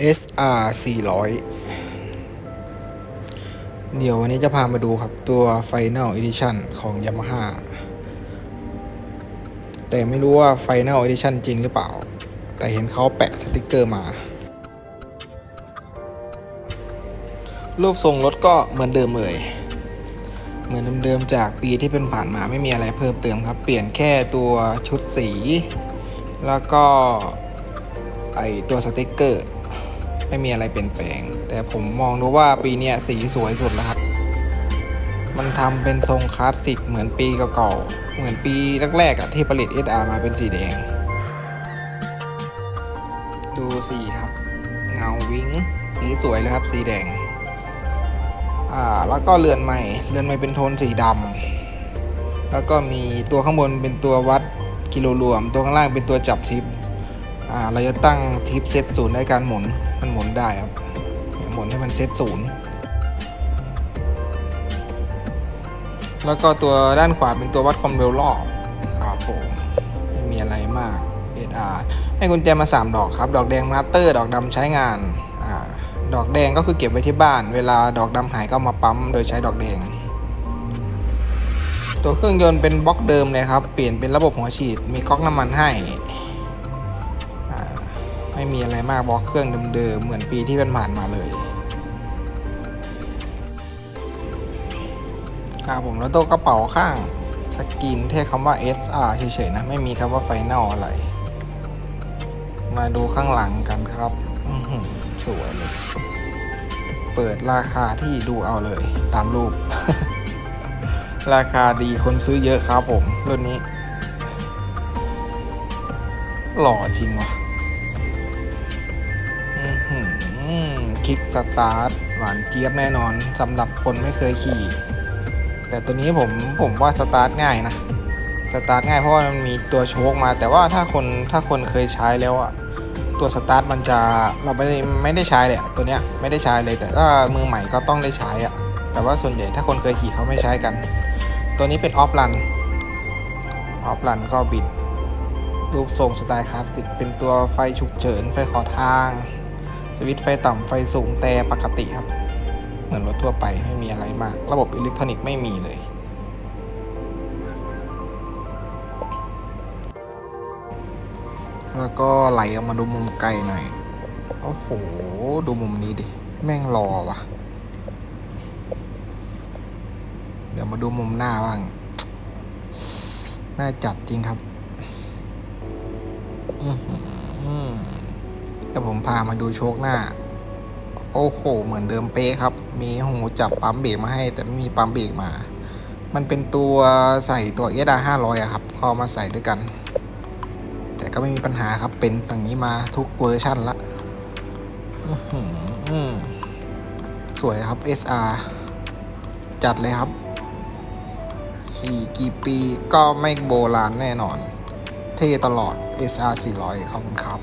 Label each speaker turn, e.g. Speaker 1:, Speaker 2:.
Speaker 1: SR 400 เดี๋ยววันนี้จะพามาดูครับตัว Final Edition ของ Yamaha แต่ไม่รู้ว่า Final Edition จริงหรือเปล่า แต่เห็นเขาแปะสติกเกอร์มา รูปทรงรถก็เหมือนเดิมเลยเหมือนเดิมๆจากปีที่เป็นผ่านมาไม่มีอะไรเพิ่มเติมครับ เปลี่ยนแค่ตัวชุดสี แล้วก็ไอตัวสติกเกอร์ ไม่มีอะไรเปลี่ยนแปลง แต่ผมมองดูว่าปีนี้สีสวยสุดแล้วครับ มันทำเป็นทรงคลาสสิกเหมือนปีเก่าๆ เหมือนปีแรกๆอะที่ผลิต SR มาเป็นสีแดง ดูสีครับ เงาวิ้งสีสวยเลยครับ สีแดง อ่าแล้วก็เรือนใหม่ เรือนใหม่เป็นโทนสีดำแล้วก็มีตัวข้างบนเป็นตัววัดกิโลรวม ตัวข้างล่างเป็นตัวจับทิป เราจะตั้งทิปเซตศูนย์ในการหมุนมันหมุนได้ครับ หมุนให้มันเซตศูนย์แล้วก็ตัวด้านขวาเป็นตัววัดความเร็วรอบครับผมไม่มีอะไรมาก SR ให้กุญแจมา 3 ดอกครับ ดอกแดงมาสเตอร์ ดอกดำใช้งานอดอกแดงก็คือเก็บไว้ที่บ้าน เวลาดอกดำหายก็มาปั๊มโดยใช้ดอกแดง ตัวเครื่องยนต์เป็นบล็อกเดิมเลยครับ เปลี่ยนเป็นระบบหัวฉีด มีก๊อกน้ำมันให้ ไม่มีอะไรมากบล็อกเครื่องเดิมๆเหมือนปีที่เป็นผ่านมาเลยครับผมแล้วตัวกระเป๋าข้างสกรีนแค่คำว่า SR เฉยๆนะ ไม่มีคำว่า Final อะไร มาดูข้างหลังกันครับสวยเลย เปิดราคาที่ดูเอาเลย ตามรูป ราคาดีคนซื้อเยอะครับผม รุ่นนี้ หล่อจริงว่ะ ลิกสตาร์ทหวานเจี๊ยบแน่นอนสำหรับคนไม่เคยขี่ แต่ตัวนี้ผมผมว่าสตาร์ทง่ายนะสตาร์ทง่ายเพราะว่ามันมีตัวโชคมา แต่ว่าถ้าคนถ้าคนเคยใช้แล้วอะตัวสตาร์ทมันจะเราไม่ได้ไม่ได้ใช้เลยตัวเนี้ยไม่ได้ใช้เลย แต่ถ้ามือใหม่ก็ต้องได้ใช้อะแต่ว่าส่วนใหญ่ถ้าคนเคยขี่เขาไม่ใช้กัน ตัวนี้เป็นออฟรันออฟรันก็บิด รูปทรงสไตล์คลาสสิกเป็นตัวไฟฉุกเฉินไฟขอทาง วิตช์ไฟต่ำไฟสูงแต่ปกติครับ เหมือนรถทั่วไปไม่มีอะไรมาก ระบบอิเล็กทรอนิกส์ไม่มีเลย แล้วก็ไหลออกมาดูมุมไกลหน่อย โอ้โห ดูมุมนี้ดิ แม่งรอว่ะ เดี๋ยวมาดูมุมหน้าบ้าง น่าจัดจริงครับ อือหือ เดี๋ยวผมพามาดูโชคหน้า โอ้โห เหมือนเดิมเป๊ะครับ มีหูจับปั๊มเบรกมาให้ แต่ไม่มีปั๊มเบรกมา มันเป็นตัวใส่ตัว s r 500อะครับก็เอามาใส่ด้วยกัน แต่ก็ไม่มีปัญหาครับเป็นอย่างนี้มาทุกเวอร์ชันละอื้อหือสวยครับ SR จัดเลยครับ ขี่กี่ปีก็ไม่โบราณแน่นอน เท่ตลอด SR 400ขอบคุณครับ